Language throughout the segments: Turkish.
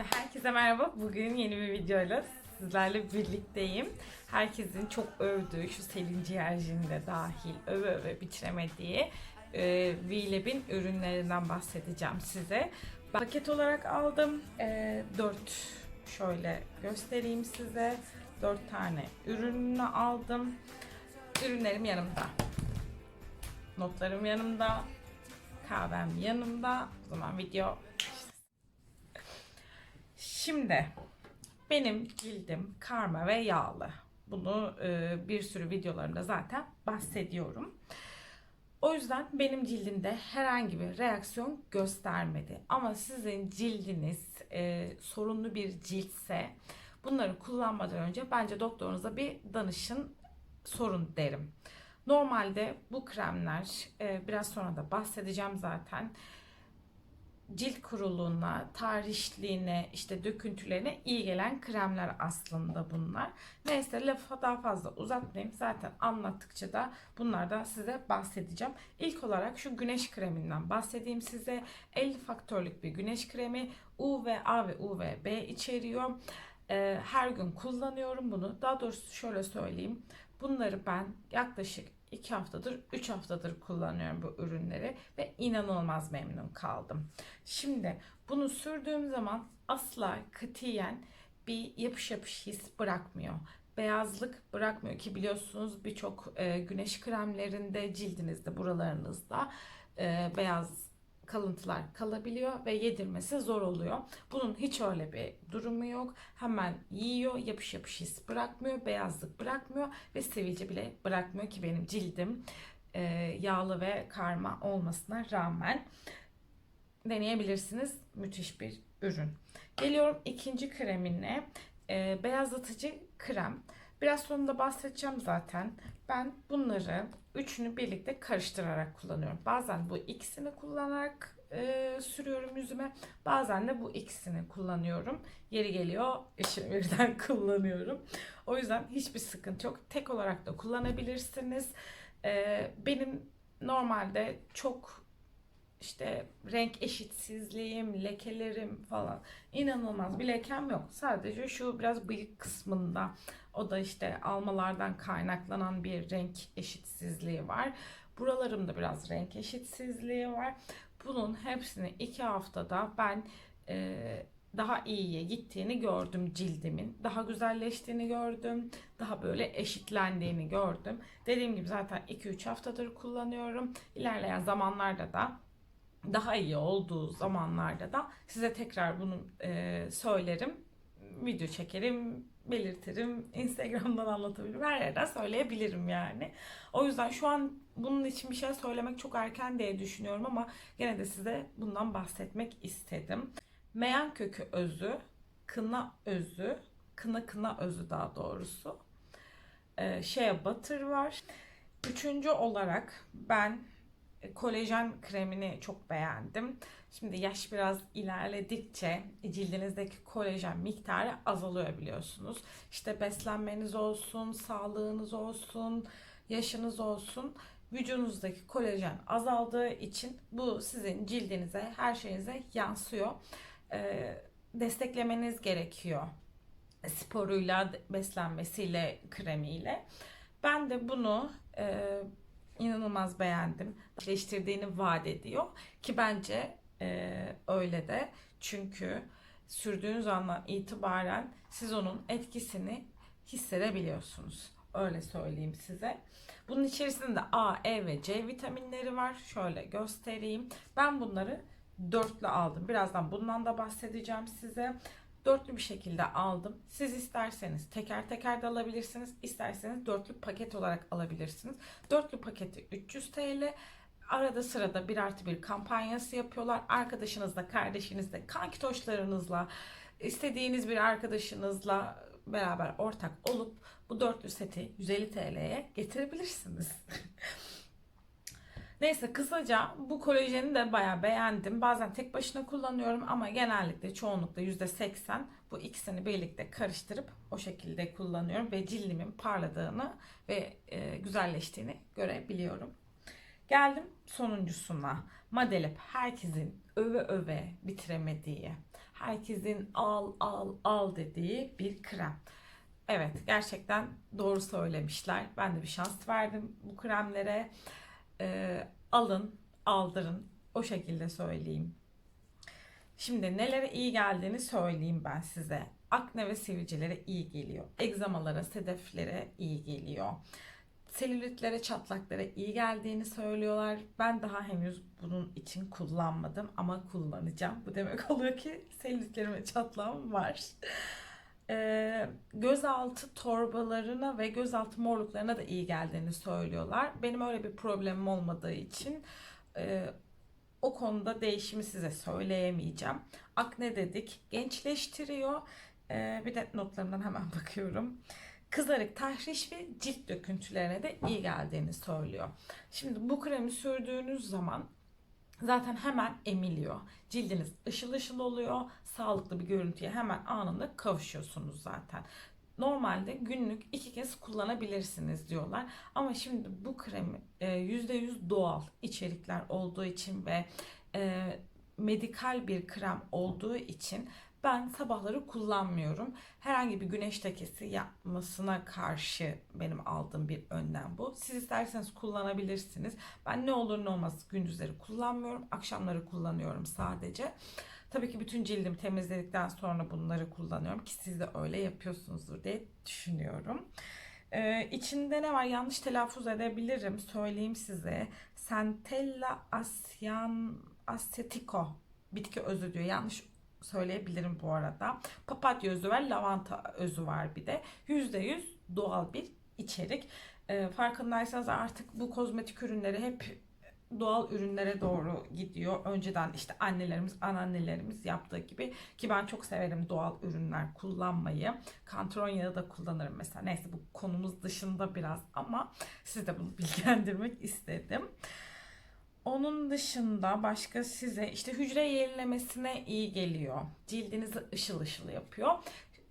Herkese merhaba. Bugün yeni bir videoyla sizlerle birlikteyim. Herkesin çok övdüğü, şu Selin Ciğerci'nin de dahil öve öve bitiremediği e, V-Lab'in ürünlerinden bahsedeceğim size. Paket olarak aldım. E, 4 şöyle göstereyim size. 4 tane ürününü aldım. Ürünlerim yanımda. Notlarım yanımda. Kahvem yanımda. O zaman video Şimdi benim cildim karma ve yağlı. Bunu e, bir sürü videolarımda zaten bahsediyorum. O yüzden benim cildimde herhangi bir reaksiyon göstermedi. Ama sizin cildiniz e, sorunlu bir ciltse bunları kullanmadan önce bence doktorunuza bir danışın sorun derim. Normalde bu kremler e, biraz sonra da bahsedeceğim zaten cilt kuruluğuna, tarihliğine, işte döküntülerine iyi gelen kremler aslında bunlar. Neyse lafı daha fazla uzatmayayım. Zaten anlattıkça da bunlardan size bahsedeceğim. İlk olarak şu güneş kreminden bahsedeyim size. 50 faktörlük bir güneş kremi. UVA ve UVB içeriyor. Ee, her gün kullanıyorum bunu. Daha doğrusu şöyle söyleyeyim. Bunları ben yaklaşık 2 haftadır, 3 haftadır kullanıyorum bu ürünleri ve inanılmaz memnun kaldım. Şimdi bunu sürdüğüm zaman asla katiyen bir yapış yapış his bırakmıyor. Beyazlık bırakmıyor ki biliyorsunuz birçok e, güneş kremlerinde cildinizde buralarınızda e, beyaz kalıntılar kalabiliyor ve yedirmesi zor oluyor. Bunun hiç öyle bir durumu yok. Hemen yiyor, yapış yapış his bırakmıyor, beyazlık bırakmıyor ve sivilce bile bırakmıyor ki benim cildim e, yağlı ve karma olmasına rağmen deneyebilirsiniz. Müthiş bir ürün. Geliyorum ikinci kremine. E, beyazlatıcı krem. Biraz sonunda bahsedeceğim zaten. Ben bunları üçünü birlikte karıştırarak kullanıyorum. Bazen bu ikisini kullanarak e, sürüyorum yüzüme. Bazen de bu ikisini kullanıyorum. Yeri geliyor işi birden kullanıyorum. O yüzden hiçbir sıkıntı yok. Tek olarak da kullanabilirsiniz. E, benim normalde çok işte renk eşitsizliğim, lekelerim falan inanılmaz bir lekem yok. Sadece şu biraz bıyık kısmında o da işte almalardan kaynaklanan bir renk eşitsizliği var. Buralarımda biraz renk eşitsizliği var. Bunun hepsini iki haftada ben e, daha iyiye gittiğini gördüm cildimin. Daha güzelleştiğini gördüm. Daha böyle eşitlendiğini gördüm. Dediğim gibi zaten 2-3 haftadır kullanıyorum. İlerleyen zamanlarda da daha iyi olduğu zamanlarda da size tekrar bunu e, söylerim. Video çekerim, belirtirim. Instagram'dan anlatabilirim. Her yerden söyleyebilirim yani. O yüzden şu an bunun için bir şey söylemek çok erken diye düşünüyorum ama gene de size bundan bahsetmek istedim. Meyan kökü özü, kına özü, kına kına özü daha doğrusu. Ee, shea butter var. Üçüncü olarak ben kolajen kremini çok beğendim. Şimdi yaş biraz ilerledikçe cildinizdeki kolajen miktarı azalıyor biliyorsunuz. İşte beslenmeniz olsun, sağlığınız olsun, yaşınız olsun vücudunuzdaki kolajen azaldığı için bu sizin cildinize, her şeyinize yansıyor. Ee, desteklemeniz gerekiyor. Sporuyla, beslenmesiyle, kremiyle. Ben de bunu e, inanılmaz beğendim. Değiştirdiğini vaat ediyor ki bence e, öyle de çünkü sürdüğünüz andan itibaren siz onun etkisini hissedebiliyorsunuz. Öyle söyleyeyim size. Bunun içerisinde A, E ve C vitaminleri var. Şöyle göstereyim. Ben bunları dörtlü aldım. Birazdan bundan da bahsedeceğim size dörtlü bir şekilde aldım. Siz isterseniz teker teker de alabilirsiniz. İsterseniz dörtlü paket olarak alabilirsiniz. Dörtlü paketi 300 TL. Arada sırada bir artı bir kampanyası yapıyorlar. Arkadaşınızla, kardeşinizle, kankitoşlarınızla, istediğiniz bir arkadaşınızla beraber ortak olup bu dörtlü seti 150 TL'ye getirebilirsiniz. Neyse kısaca bu kolajeni de bayağı beğendim. Bazen tek başına kullanıyorum ama genellikle çoğunlukla %80 bu ikisini birlikte karıştırıp o şekilde kullanıyorum ve cildimin parladığını ve e, güzelleştiğini görebiliyorum. Geldim sonuncusuna. Madelep herkesin öve öve bitiremediği, herkesin al al al dediği bir krem. Evet gerçekten doğru söylemişler. Ben de bir şans verdim bu kremlere. Ee, alın, aldırın. O şekilde söyleyeyim. Şimdi nelere iyi geldiğini söyleyeyim ben size. Akne ve sivilcelere iyi geliyor. Egzamalara, sedeflere iyi geliyor. Selülitlere, çatlaklara iyi geldiğini söylüyorlar. Ben daha henüz bunun için kullanmadım ama kullanacağım. Bu demek oluyor ki selülitlerim ve çatlağım var. Ee, gözaltı torbalarına ve gözaltı morluklarına da iyi geldiğini söylüyorlar. Benim öyle bir problemim olmadığı için e, o konuda değişimi size söyleyemeyeceğim. Akne dedik, gençleştiriyor. Bir de notlarımdan hemen bakıyorum. Kızarık, tahriş ve cilt döküntülerine de iyi geldiğini söylüyor. Şimdi bu kremi sürdüğünüz zaman zaten hemen emiliyor. Cildiniz ışıl ışıl oluyor. Sağlıklı bir görüntüye hemen anında kavuşuyorsunuz zaten. Normalde günlük iki kez kullanabilirsiniz diyorlar. Ama şimdi bu kremi e, %100 doğal içerikler olduğu için ve e, medikal bir krem olduğu için ben sabahları kullanmıyorum. Herhangi bir güneş lekesi yapmasına karşı benim aldığım bir önlem bu. Siz isterseniz kullanabilirsiniz. Ben ne olur ne olmaz gündüzleri kullanmıyorum. Akşamları kullanıyorum sadece. Tabii ki bütün cildimi temizledikten sonra bunları kullanıyorum ki siz de öyle yapıyorsunuzdur diye düşünüyorum. Ee, içinde ne var yanlış telaffuz edebilirim söyleyeyim size. Centella asian asetico bitki özü diyor. Yanlış söyleyebilirim bu arada. Papatya özü var, lavanta özü var bir de. %100 doğal bir içerik. Ee, farkındaysanız artık bu kozmetik ürünleri hep doğal ürünlere doğru gidiyor. Önceden işte annelerimiz, anneannelerimiz yaptığı gibi ki ben çok severim doğal ürünler kullanmayı. Kantron yağı da kullanırım mesela. Neyse bu konumuz dışında biraz ama siz de bunu bilgilendirmek istedim. Onun dışında başka size işte hücre yenilemesine iyi geliyor. Cildinizi ışıl ışıl yapıyor.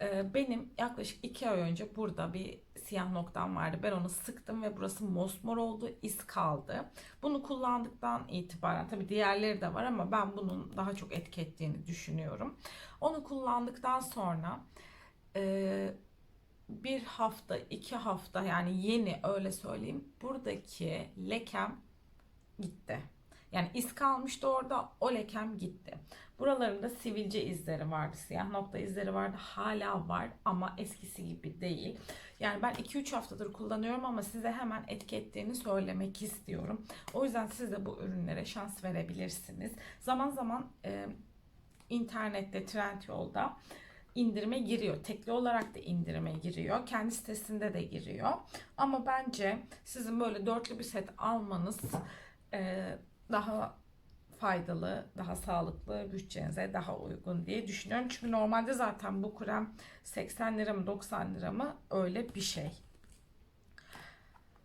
Ee, Benim yaklaşık iki ay önce burada bir siyah noktam vardı. Ben onu sıktım ve burası mosmor oldu, iz kaldı. Bunu kullandıktan itibaren tabii diğerleri de var ama ben bunun daha çok etki ettiğini düşünüyorum. Onu kullandıktan sonra e, bir hafta, iki hafta yani yeni öyle söyleyeyim. Buradaki lekem gitti. Yani iz kalmıştı orada o lekem gitti. Buralarında sivilce izleri vardı, siyah nokta izleri vardı. Hala var ama eskisi gibi değil. Yani ben 2-3 haftadır kullanıyorum ama size hemen etki ettiğini söylemek istiyorum. O yüzden siz de bu ürünlere şans verebilirsiniz. Zaman zaman e, internette, Trendyol'da indirime giriyor. Tekli olarak da indirime giriyor. Kendi sitesinde de giriyor. Ama bence sizin böyle dörtlü bir set almanız daha faydalı, daha sağlıklı, bütçenize daha uygun diye düşünüyorum. Çünkü normalde zaten bu krem 80 lira mı 90 lira mı öyle bir şey.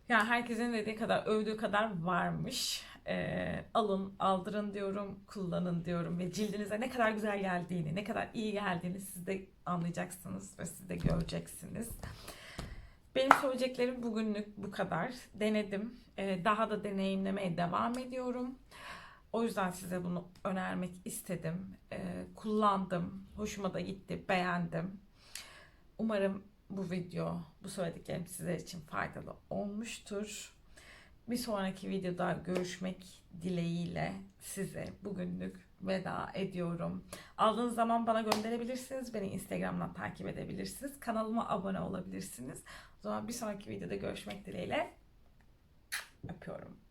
Yani herkesin dediği kadar, övdüğü kadar varmış. Ee, alın, aldırın diyorum, kullanın diyorum ve cildinize ne kadar güzel geldiğini, ne kadar iyi geldiğini siz de anlayacaksınız ve siz de göreceksiniz. Benim söyleyeceklerim bugünlük bu kadar. Denedim. Ee, daha da deneyimlemeye devam ediyorum. O yüzden size bunu önermek istedim. Ee, kullandım. Hoşuma da gitti. Beğendim. Umarım bu video, bu söylediklerim sizler için faydalı olmuştur. Bir sonraki videoda görüşmek dileğiyle size bugünlük veda ediyorum. Aldığınız zaman bana gönderebilirsiniz. Beni Instagram'dan takip edebilirsiniz. Kanalıma abone olabilirsiniz. O zaman bir sonraki videoda görüşmek dileğiyle öpüyorum.